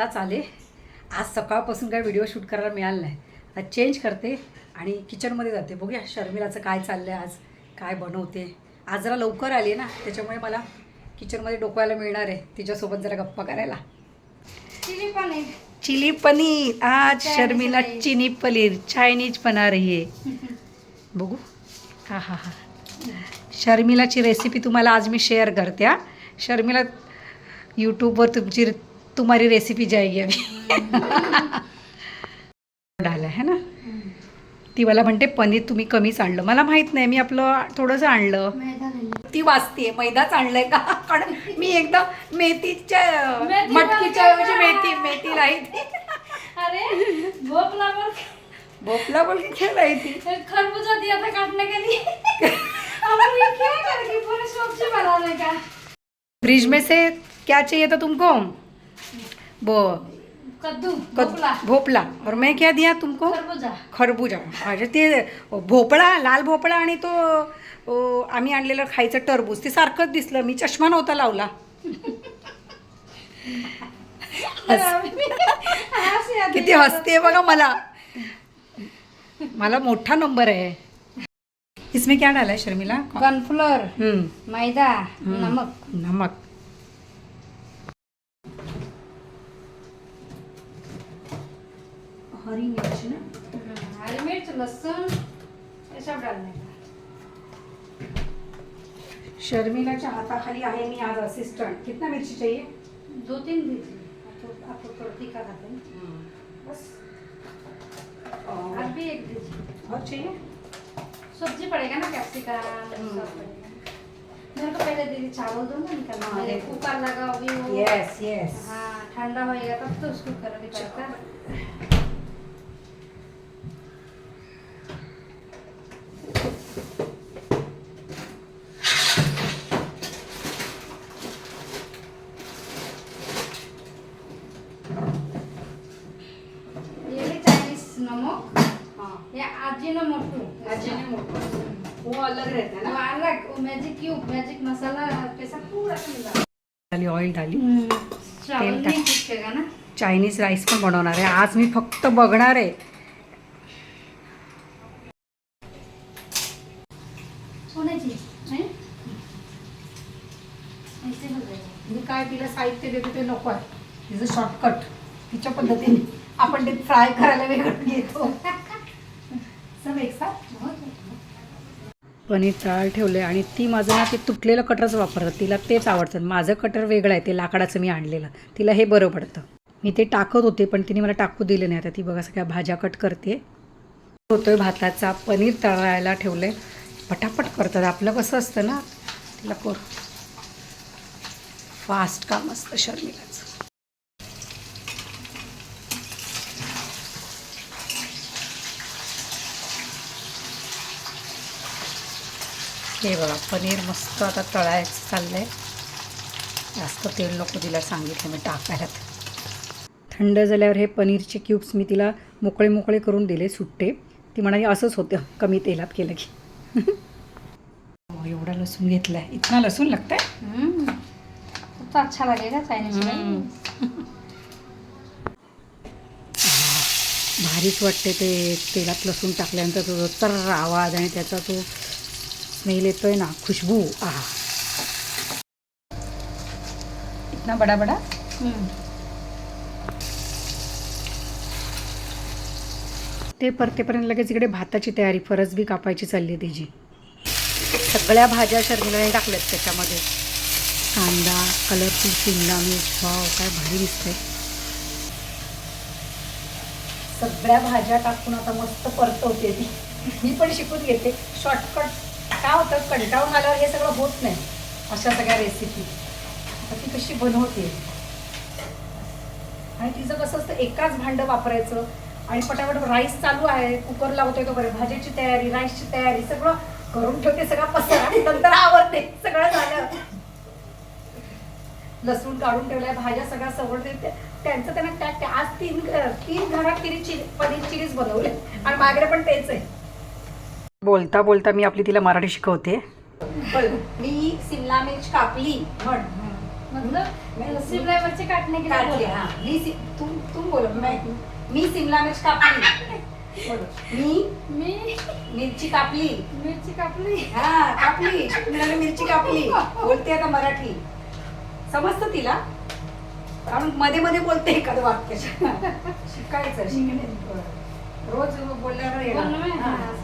आत्ताच आले. आज सकाळपासून काय व्हिडिओ शूट करायला मिळालं नाही. आता चेंज करते आणि किचनमध्ये जाते. बघूया शर्मिलाचं काय चाललं आहे आज काय बनवते. आज जरा लवकर आली आहे ना त्याच्यामुळे मला किचनमध्ये डोकवायला मिळणार आहे. तिच्यासोबत जरा गप्पा करायला. चिली पनीर. चिली पनीर. आज शर्मिला. चिनी पनीर. चायनीज बना रही है. बघू. हा हा हा. शर्मिलाची रेसिपी तुम्हाला आज मी शेअर करते हा. शर्मिला यूट्यूबवर तुमची तुम्हारी रेसिपी जाएगी अभी। डाला है ना? ती मला म्हणते पनीर तुम्ही कमीच आणलं मला माहीत नाही मी आपलं थोडंसं आणलं. ती वाचते मैदाच आणलंय का? कारण मी एकदा मेथीच्या मेथी मटकीच्या ऐवजी? मेथी मेथी राहील अरे भोपला पण क्या रही थी खरबूजा दिया था काटने के लिए अब ये क्या करेगी पूरी सब्जी बनाने का? फ्रिज में से क्या चाहिए था तुमको? वो कद्दू कद- भोपला भोपला और मैं क्या दिया तुमको? खरबूजा. खरबूजा. अरे ते भोपळा लाल भोपळा आणि तो ओ, आम्ही आणलेलं खायचं टरबूज. ते सारखंच दिसलं. मी चष्मा नव्हता लावला. किती। हसते बघा मला. मला मोठा नंबर आहे. इसमें क्या डाला है शर्मिला? कॉर्नफ्लोर मैदा. नमक. नमक. हरी मिर्च ना? हरी मिर्च लहसुन ये सब डालने का शर्मिलाच्या हाताखाली आहे मी आज असिस्टंट कितना मिर्ची चाहिए? दो तीन दीजिए आपको आपको थोड़ा तीखा खाते हैं? बस। और भी एक दीजिए और चाहिए? सब्जी पड़ेगा ना कैप्सिकम मेरे को पहले दीदी चावल दो ना निकलना हाँ। कुकर लगा वो यस यस हाँ ठंडा होएगा तब तो उसको करोगे तड़का ये भी चाइनीज नमक हाँ. या अजीनोमोटो अजीनोमोटो वो अलग रहता है वो ना. अलग वो मैजिक क्यूब मैजिक मसाला कैसा पूरा डाली ऑइल डाली. चावल तेल ना? चायनीज राईस पण बनवणार आहे. आज मी फक्त बघणार आहे. हैं? हो मी काय तिला साहित्य देते ते नको आहे. तिचं शॉर्टकट तिच्या पद्धतीने. आपण ते फ्राय करायला वेगळं घेतो. सब पनीर चाळ ठेवले आणि ती माझं ना ते तुटलेलं कटरच वापरतात. तिला तेच आवडतं. माझं कटर वेगळं आहे ते लाकडाचं मी आणलेलं. तिला हे बरं पडतं. मी ते टाकत होते पण तिने मला टाकू दिलं नाही. आता ती बघा सगळ्या भाज्या कट करते. होतोय भाताचा. पनीर तळायला ठेवलंय. पटापट करतात. आपलं कसं असतं ना तिला कर फास्ट काम असतं शर्मिला. हे बघा पनीर मस्त आता तळायचं चाललंय. जास्त तेल नको तिला सांगितलं मी टाकायला. थंड झाल्यावर हे पनीरचे क्यूब्स मी तिला मोकळे मोकळे करून दिले सुट्टे. ती म्हणाली असंच होतं कमी तेलात केलं की. हो, एवढा लसूण घेतलाय. इतना लसूण लागतंय? हम्म. तो अच्छा हम्म. भारीच वाटते ते तेलात लसूण टाकल्यानंतर तो तर आवाज आणि त्याचा तो स्मेल येतोय ना खुशबू आहा। इतना बडा बडा ते परतेपर्यंत लगेच इकडे भाताची तयारी फरसबी कापायची चालली तिची. सगळ्या भाज्या शर्मिलाने टाकल्यात त्याच्यामध्ये. कांदा कलरफुल शिमला मिर्च वाव काय भारी दिसतंय. सगळ्या भाज्या टाकून आता मस्त परतवते ती. मी पण शिकून घेते. शॉर्टकट. काय होतं? कंटाळून आल्यावर हे सगळं होत नाही अशा सगळ्या रेसिपी आता ती कशी बनवते? आणि तिचं कसं असतं एकाच भांडं वापरायचं आणि पटापट राईस चालू आहे कुकर लावतोय तो बरं भाजीची तयारी राईसची तयारी सगळं करून ठेवते सगळा पसरा आणि नंतर आवडते सगळं झालं. लसूण काढून ठेवलाय भाज्या सगळ्या सवडते त्यांचं त्यांना आज तीन तीन घरात तिने चिली पनीर चिलीच बनवले. आणि माझ्याकडे पण तेच आहे. बोलता बोलता मी आपली तिला मराठी शिकवते. मी सिमला मिर्च कापली. म्हण मतलब शिमला मिर्ची काटने के बोला। हा. मी सि- तुम तुम बोलो मैं मी शिमला मिर्च कापली. बोलो. मी मी मिरची कापली. मिरची कापली. हा कापली. मी मिरची कापली. बोलते आता मराठी. समजतं तिला? कारण मध्ये मध्ये बोलते एखादं वाक्य. शिकायचं शिकणे रोज बोलल्यावर. बोलणं. हाँ,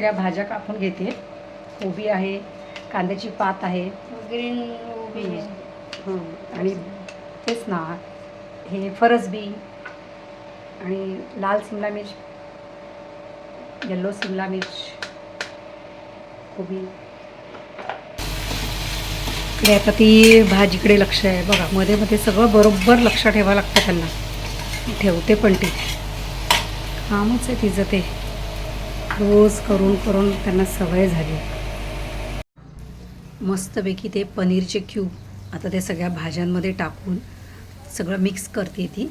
सगळ्या भाज्या कापून घेते. कोबी आहे कांद्याची पात आहे. ग्रीन वो भी है हं, आणि तेच ना हे फरसबी आणि लाल शिमला मिर्च येल्लो शिमला मिर्च कोबी इकडे आता ती भाजीकडे लक्ष आहे. बघा मध्ये मध्ये सगळं बरोबर लक्ष ठेवावं लागतं त्यांना. ठेवते पण ती. कामच आहे तिचं ते. रोज करून करून त्यांना सवय झाली. मस्तपैकी ते पनीरचे क्यूब आता ते सगळ्या भाज्यांमध्ये टाकून सगळं मिक्स करते ती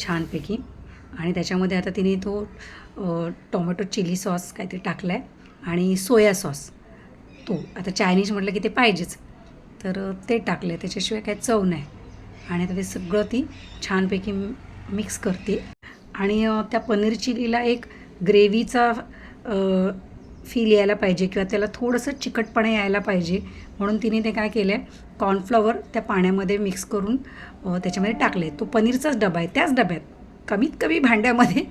छानपैकी. आणि त्याच्यामध्ये आता तिने तो टोमॅटो चिली सॉस काहीतरी टाकला आहे आणि सोया सॉस. तो आता चायनीज म्हटलं की ते पाहिजेच. तर ते टाकले त्याच्याशिवाय काही चव नाही. आणि आता ते सगळं ती छानपैकी मिक्स करते. आणि त्या पनीर चिलीला एक ग्रेव्हीचा फील यायला पाहिजे किंवा त्याला थोडंसं चिकटपणा यायला पाहिजे. म्हणून तिने ते काय केलं आहे कॉर्नफ्लॉवर त्या पाण्यामध्ये मिक्स करून त्याच्यामध्ये टाकले तो पनीरचाच डबा आहे. त्याच डब्यात कमीत कमी भांड्यामध्ये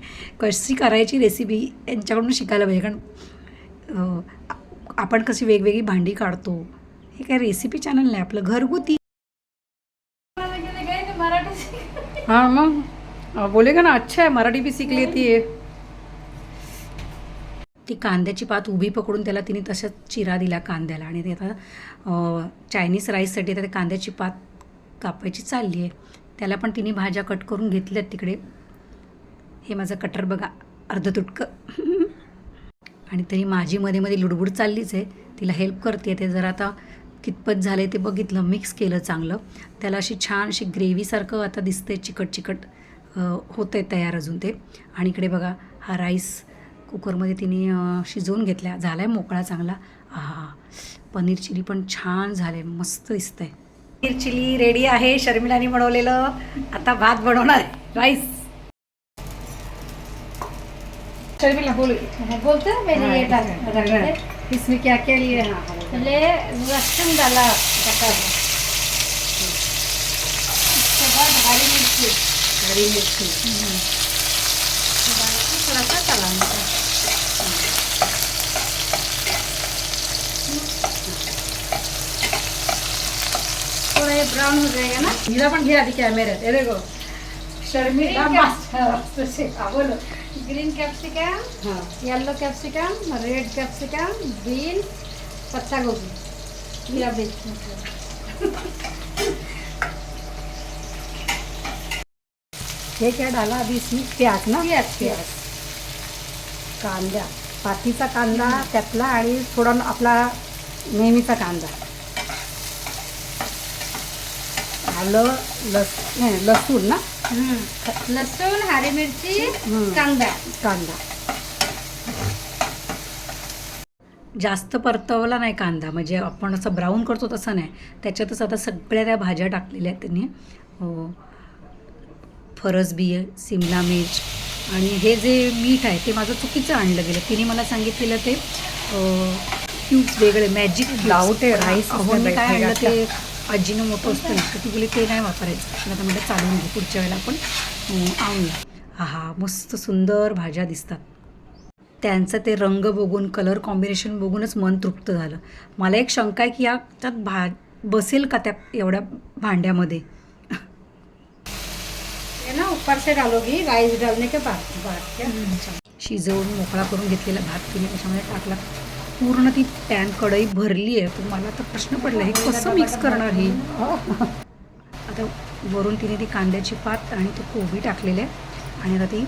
कशी करायची रेसिपी यांच्याकडून शिकायला पाहिजे. कारण आपण कशी वेगवेगळी भांडी काढतो. हे काय रेसिपी चॅनल नाही. आपलं घरगुती. के हाँ मग. बोलेगा ना अच्छा है मराठी सीख लेती है ती कांद्याची पात उभी पकडून त्याला तिने तशाच चिरा दिला कांद्याला आणि ते आता चायनीज राईससाठी आता ते कांद्याची पात कापायची चालली आहे. त्याला पण तिने भाज्या कट करून घेतल्यात तिकडे. हे माझं कटर बघा अर्ध तुटकं. आणि तरी माझी मध्ये मध्ये लुडबुड चाललीच आहे. तिला हेल्प करते ते. जर आता कितपत झाले ते बघितलं मिक्स केलं चांगलं. त्याला अशी छान अशी ग्रेव्हीसारखं आता दिसते चिकट चिकट होतं आहे तयार अजून ते. आणि इकडे बघा हा राईस कुकरमध्ये तिने शिजवून घेतला झाला आहे मोकळा चांगला. हा पनीर चिली पण छान झाले मस्त दिसतंय. पनीर चिली रेडी आहे. शर्मिलानी बनवलेलं. आता भात बनवणार आहे. राईस. शर्मिला बोल. बोलते ये इसमें क्या क्या लिए लहसुन डाला. बटर उसके बाद हरी मिर्ची. हरी मिर्ची डाल के थोड़ा सा चलाना थोड़ा ये ब्राउन हो जाएगा ना? हिला पण घे आधी कॅमेऱ्यात हे देखो. शर्मिला मस्त शेका बोलो. ग्रीन कैप्सिकम हाँ. Yellow capsicum red capsicum beans पत्ता गोभी. ये बीच हे क्या डाला? अभी इसमें प्याज ना? प्याज, प्याज. कांदा. पातीचा कांदा त्यातला आणि थोडा आपला नेहमीचा कांदा. आलं लस नाही लसूण ना? लसूण हरी मिरची. कांदा. कांदा. जास्त परतवला नाही कांदा. म्हणजे आपण असं ब्राऊन करतो तसं नाही. त्याच्यातच आता सगळ्या त्या भाज्या टाकलेल्या आहेत त्यांनी. अं, फरसबी आहे सिमला मिर्च आणि हे जे मीठ आहे ते माझं चुकीचं आणलं गेलं. तिने मला सांगितलेलं ते क्यूब्स वेगळे मॅजिक लावते मी काय आणलं ते अजिनो मोठं असतं तर ती बोली ते नाही वापरायचं. आता म्हणजे चालून घे पुढच्या वेळेला आपण आणूया हा हा मस्त सुंदर भाज्या दिसतात. त्यांचं ते रंग बघून कलर कॉम्बिनेशन बघूनच मन तृप्त झालं. मला एक शंका आहे की याच्यात भा बसेल का त्या एवढ्या भांड्यामध्ये? ये ऊपर से डालोगी राइस डालने के बाद क्या? शिजवून मोकळा करून घेतलेला भात तिने त्याच्यामध्ये टाकला? पूर्ण ती पॅन कढई भरली आहे पण मला तर प्रश्न पडला हे कसं मिक्स करणार ही? आता वरून तिने ती कांद्याची पात आणि तो कोबी टाकलेले आहे आणि आता ती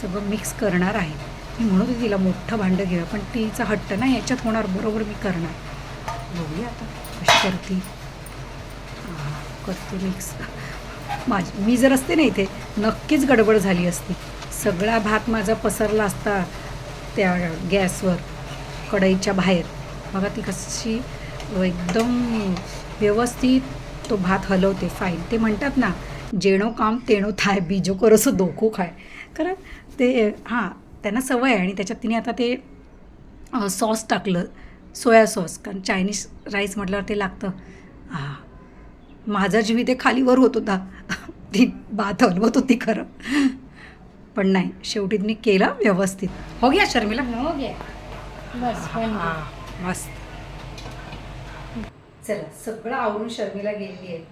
सगळं मिक्स करणार आहे. मी म्हणत होती तिला मोठं भांडं घेऊया पण तिचा हट्ट नाही याच्यात होणार बरोबर मी करणार. बघूया आता कशी करते? हा, करते मिक्स माझी मी जर असते ना इथे नक्कीच गडबड झाली असती. सगळा भात माझा पसरला असता त्या गॅसवर कढईच्या बाहेर. बघा ती कशी एकदम व्यवस्थित तो भात हलवते फाईन ते म्हणतात ना जेणो काम तेणो थाय बीजो करसो धोको खाय. कारण ते हां त्यांना सवय आहे आणि त्याच्यात तिने आता ते सॉस टाकलं सोया सॉस. कारण चायनीज राईस म्हटल्यावर ते लागतं. हां माझा जीव ते खालीवर होत होता. ती भात हलवत होती खरं. पण नाही शेवटी तिने केलं व्यवस्थित. हो गया शर्मिला. हो गया बस. हां मस्त. चला सगळं आवरून शर्मिला गेलेली आहे.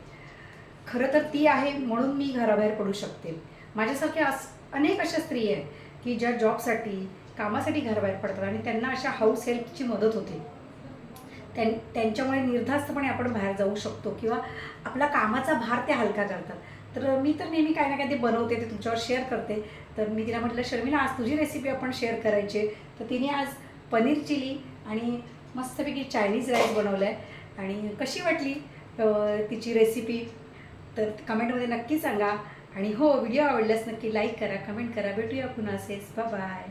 खरं तर ती आहे म्हणून मी घराबाहेर पडू शकते. माझ्यासारख्या अस अनेक अशा स्त्री आहेत की ज्या जॉबसाठी कामासाठी घराबाहेर पडतात आणि त्यांना अशा हाऊस हेल्पची मदत होते. त्यां त्यांच्यामुळे निर्धास्तपणे आपण बाहेर जाऊ शकतो किंवा आपला कामाचा भार ते हलका करतात. तर मी तर नेहमी काय ना काय ते बनवते ते तुमच्यावर शेअर करते. तर मी तिला म्हटलं शर्मिला आज तुझी रेसिपी आपण शेअर करायची आहे. तर तिने आज पनीर चिली आणि मस्तपैकी चायनीज राईस बनवलं आहे आणि कशी वाटली तिची रेसिपी तर कमेंटमध्ये नक्की सांगा. आणि हो व्हिडिओ आवडल्यास नक्की लाईक करा कमेंट करा. भेटूया पुन्हा असेच. बाय